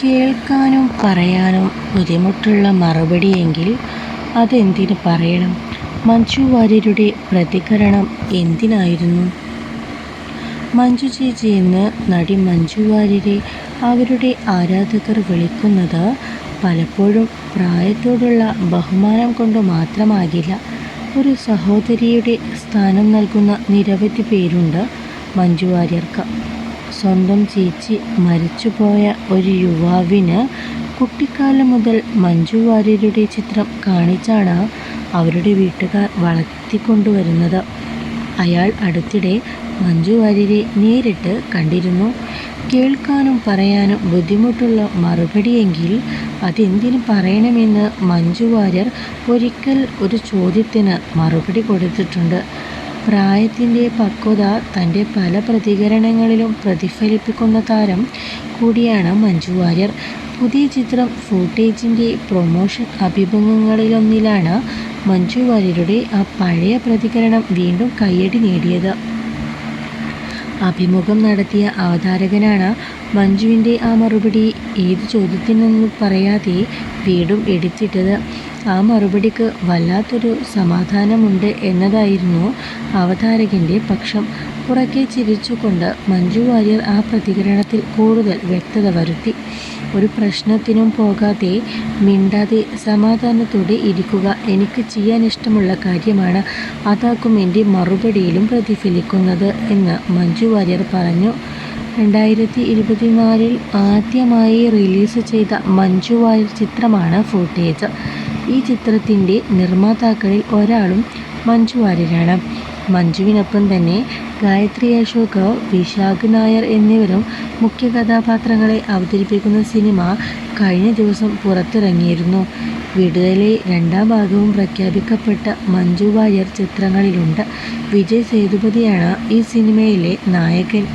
കേൾക്കാനും പറയാനും ബുദ്ധിമുട്ടുള്ള മറുപടിയെങ്കിൽ അതെന്തിന് പറയണം? മഞ്ജു വാര്യരുടെ പ്രതികരണം എന്തിനായിരുന്നു? മഞ്ജു ചേച്ചി എന്ന് നടി മഞ്ജു വാര്യരെ അവരുടെ ആരാധകർ വിളിക്കുന്നത് പലപ്പോഴും പ്രായത്തോടുള്ള ബഹുമാനം കൊണ്ട് മാത്രമാകില്ല ഒരു സഹോദരിയുടെ സ്ഥാനം നൽകുന്ന നിരവധി പേരുണ്ട് മഞ്ജു വാര്യർക്ക്. സ്വന്തം ചേച്ചി മരിച്ചുപോയ ഒരു യുവാവിന് കുട്ടിക്കാലം മുതൽ മഞ്ജു വാര്യരുടെ ചിത്രം കാണിച്ചാണ് അവരുടെ വീട്ടുകാർ വളർത്തിക്കൊണ്ടുവരുന്നത്. അയാൾ അടുത്തിടെ മഞ്ജു വാര്യരെ നേരിട്ട് കണ്ടിരുന്നു. കേൾക്കാനും പറയാനും ബുദ്ധിമുട്ടുള്ള മറുപടിയെങ്കിൽ അതെന്തിനു പറയണമെന്ന് മഞ്ജു വാര്യർ ഒരിക്കൽ ഒരു ചോദ്യത്തിന് മറുപടി കൊടുത്തിട്ടുണ്ട്. പ്രായത്തിന്റെ പക്വത തന്റെ പല പ്രതികരണങ്ങളിലും പ്രതിഫലിപ്പിക്കുന്ന താരം കൂടിയാണ് മഞ്ജു വാര്യർ. പുതിയ ചിത്രം ഫൂട്ടേജിന്റെ പ്രൊമോഷൻ അഭിമുഖങ്ങളിലൊന്നിലാണ് മഞ്ജു വാര്യരുടെ ആ പഴയ പ്രതികരണം വീണ്ടും കയ്യടി നേടിയത്. അഭിമുഖം നടത്തിയ അവതാരകനാണ് മഞ്ജുവിന്റെ ആ മറുപടി ഏത് ചോദ്യത്തിനൊന്നും പറയാതെ വീണ്ടും എടുത്തിട്ടത്. ആ മറുപടിക്ക് വല്ലാത്തൊരു സമാധാനമുണ്ട് എന്നതായിരുന്നു അവതാരകന്റെ പക്ഷം. ഉറക്കെ ചിരിച്ചുകൊണ്ട് മഞ്ജു വാര്യർ ആ പ്രതികരണത്തിൽ കൂടുതൽ വ്യക്തത വരുത്തി. ഒരു പ്രശ്നത്തിനും പോകാതെ മിണ്ടാതെ സമാധാനത്തോടെ ഇരിക്കുക എനിക്ക് ചെയ്യാൻ ഇഷ്ടമുള്ള കാര്യമാണ്. അതാക്കും എന്റെ മറുപടിയിലും പ്രതിഫലിക്കുന്നത് എന്ന് മഞ്ജു വാര്യർ പറഞ്ഞു. രണ്ടായിരത്തി ഇരുപത്തിനാലിൽ ആദ്യമായി റിലീസ് ചെയ്ത മഞ്ജു വാര്യർ ചിത്രമാണ് ഫൂട്ടേജ്. ഈ ചിത്രത്തിന്റെ നിർമ്മാതാക്കളിൽ ഒരാളും മഞ്ജു വാര്യരാണ്. മഞ്ജുവിനൊപ്പം തന്നെ ഗായത്രി അശോക് വിശാഖ് നായർ എന്നിവരും മുഖ്യ കഥാപാത്രങ്ങളെ അവതരിപ്പിക്കുന്ന സിനിമ കഴിഞ്ഞ ദിവസം പുറത്തിറങ്ങിയിരുന്നു. വിടുതലെ രണ്ടാം ഭാഗവും പ്രഖ്യാപിക്കപ്പെട്ട മഞ്ജു വാര്യർ ചിത്രങ്ങളിലുണ്ട്. വിജയ് സേതുപതിയാണ് ഈ സിനിമയിലെ നായകൻ.